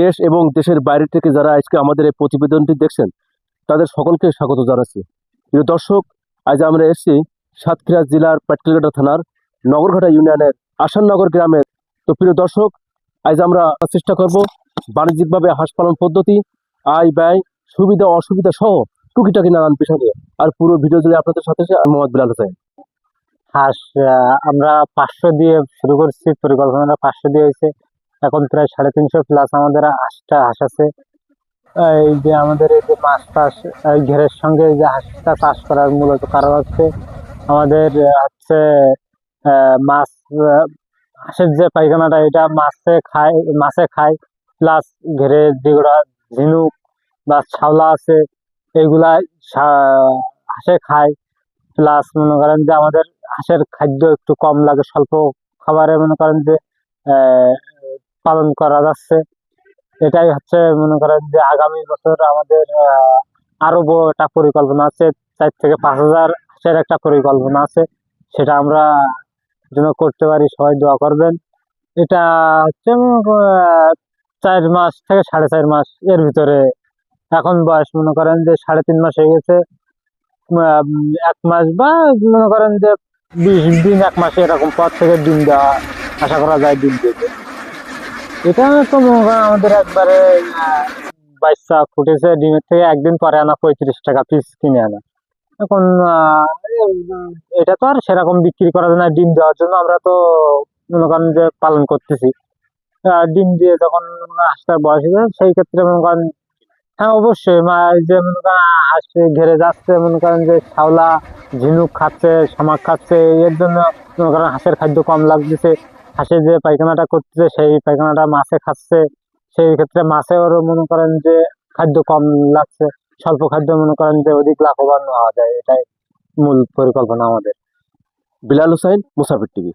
দেশ এবং দেশের বাইরে থেকে যারা আজকে আমাদের এই প্রতিবেদনটি দেখছেন, তাদের সকলকে স্বাগত জানাচ্ছি। প্রিয় দর্শক, আজ আমরা এসেছি সাতক্ষীরা জেলার পাটকেলঘাটা থানার নগরঘাটা ইউনিয়নের আসাননগর গ্রামের। তো প্রিয় দর্শক, আজ আমরা চেষ্টা করব বাণিজ্যিকভাবে হাঁস পালন পদ্ধতি, আয় ব্যয়, সুবিধা অসুবিধা সহ টুকিটাকি নানান বিষয় নিয়ে। আর পুরো ভিডিও জুড়ে আপনাদের সাথে আমি মোহাম্মদ বিলাল হোসেন। হাঁস আমরা পাঁচশো দিয়ে শুরু করছি, পরিকল্পনাটা পাঁচশো দিয়ে হয়েছে। এখন প্রায় সাড়ে তিনশো প্লাস আমাদের হাঁসটা, হাঁস আছে। এই যে আমাদের এই যে মাছ এই ঘেরের সঙ্গে যে হাঁসটা চাষ করার মূলত কারণ হচ্ছে আমাদের হচ্ছে মাছ হাঁসের যে পায়খানাটা, এটা মাছে খায় মাছে খায় প্লাস ঘেরে যেগুলা ঝিনুক বা ছাওলা আছে, এগুলা হাঁসে খায়। প্লাস মনে করেন যে আমাদের হাঁসের খাদ্য একটু কম লাগে, স্বল্প খাবারে মনে করেন যে পালন করা যাচ্ছে। এটাই হচ্ছে মনে করেন যে আগামী বছর আমাদের আরও বড় একটা পরিকল্পনা আছে। চার থেকে পাঁচ হাজার হাঁসের একটা পরিকল্পনা আছে। সেটা আমরা যেন করতে পারি, সবাই দোয়া করবেন। এটা হচ্ছে চার মাস থেকে সাড়ে চার মাস এর ভিতরে। এখন বয়স মনে করেন যে সাড়ে তিন মাস হয়ে গেছে। এক মাস বা মনে করেন যে বিশ দিন, এক মাসে এরকম পর থেকে ডিম দেওয়া আশা করা যায় ডিম দেবে এটা তো আমাদের একবারে বাচ্চা ফুটেছে, ডিমের থেকে একদিন পরে আনা পঁয়ত্রিশ টাকা পিস কিনে আনা। এখন এটা তো আর সেরকম বিক্রি করা যায় না, ডিম দেওয়ার জন্য আমরা তো মনে করেন যে পালন করতেছি। ডিম দিয়ে যখন হাঁসটার বয়স হয়ে সেই ক্ষেত্রে মনে করেন হ্যাঁ অবশ্যই যে মনে করেন হাঁস ঘেরে যাচ্ছে, মনে করেন যে শাওলা ঝিনুক খাচ্ছে, শামাক খাচ্ছে, এর জন্য মনে করেন হাঁসের খাদ্য কম লাগতেছে। হাঁসের যে পায়খানাটা করতেছে, সেই পায়খানাটা মাছে খাচ্ছে। সেই ক্ষেত্রে মাছে ওর মনে করেন যে খাদ্য কম লাগছে। স্বল্প খাদ্য মনে করেন যে অধিক লাভবান হওয়া যায়। এটাই মূল পরিকল্পনা আমাদের। বিলাল হুসাইন মুসাফির টিভি।